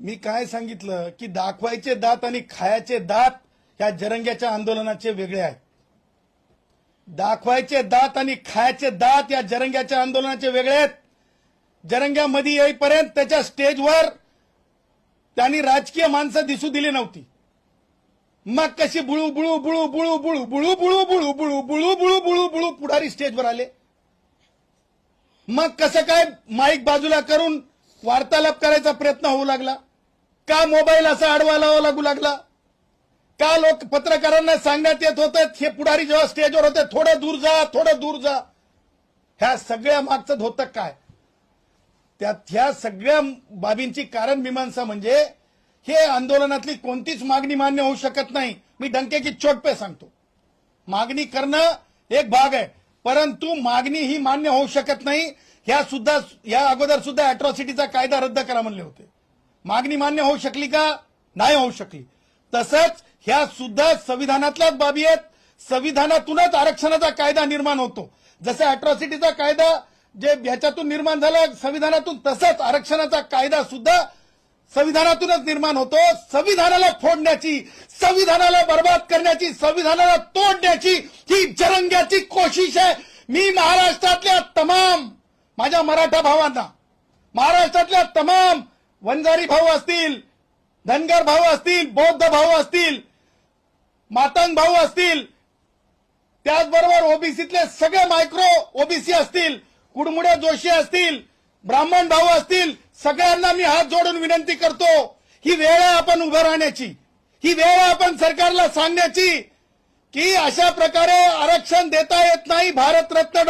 मी काय सांगितलं की दाखवायचे दात आणि खायचे दात ह्या जरंग्याच्या आंदोलनाचे वेगळे आहेत दाखवायचे दात आणि खायचे दात या जरंग्याच्या आंदोलनाचे वेगळे आहेत जरंग्यामध्ये येईपर्यंत त्याच्या स्टेजवर त्यांनी राजकीय माणसं दिसू दिली नव्हती मग कशी बुळू बुळू बुळू बुळू बुळू बुळू बुळू बुळू बुळू बुळू बुळू बुळू बुळू पुढारी स्टेजवर आले मग कसं काय माईक बाजूला करून वार्तालाप करायचा प्रयत्न होऊ लागला का मोबाईल असा आडवा लावा लागू लागला? का लोक पत्रकारांना सांगण्यात येत होतं हे पुढारी जेव्हा स्टेजवर होते थोडं दूर जा थोडं दूर जा. ह्या सगळ्या मागचं होतं काय? त्यात ह्या सगळ्या बाबींची कारण मीमांसा म्हणजे हे आंदोलनातली कोणतीच मागणी मान्य होऊ शकत नाही. मी डंके की चोट पे सांगतो. मागणी करणं एक भाग आहे. परंतु मागणी ही मान्य होऊ शकत नाही. ह्या सुद्धा या अगोदर सुद्धा अॅट्रॉसिटीचा कायदा रद्द करा म्हणले होते. मागणी मान्य होऊ शकली का? नाही होऊ शकली. तसंच ह्या सुद्धा संविधानातल्याच बाबी आहेत. संविधानातूनच आरक्षणाचा कायदा निर्माण होतो. जसं अॅट्रॉसिटीचा कायदा जे ह्याच्यातून निर्माण झाला संविधानातून तसंच आरक्षणाचा कायदा सुद्धा संविधानातूनच निर्माण होतो. संविधानाला फोडण्याची संविधानाला बर्बाद करण्याची संविधानाला तोडण्याची ही जरंग्याची कोशिश आहे. मी महाराष्ट्रातल्या तमाम माझ्या मराठा भावांना महाराष्ट्रातल्या तमाम वंजारी भाऊ असतील धनगर भाऊ असतील बौद्ध भाऊ असतील मातंग भाऊ असतील त्याचबरोबर ओबीसीतले सगळे मायक्रो ओबीसी असतील कुडमुडे जोशी असतील ब्राह्मण भाऊ असतील सगळ्यांना मी हात जोडून विनंती करतो ही वेळ आहे आपण उभं राहण्याची. ही वेळ आहे आपण सरकारला सांगण्याची की अशा प्रकारे आरक्षण देता येत नाही भारतरत्न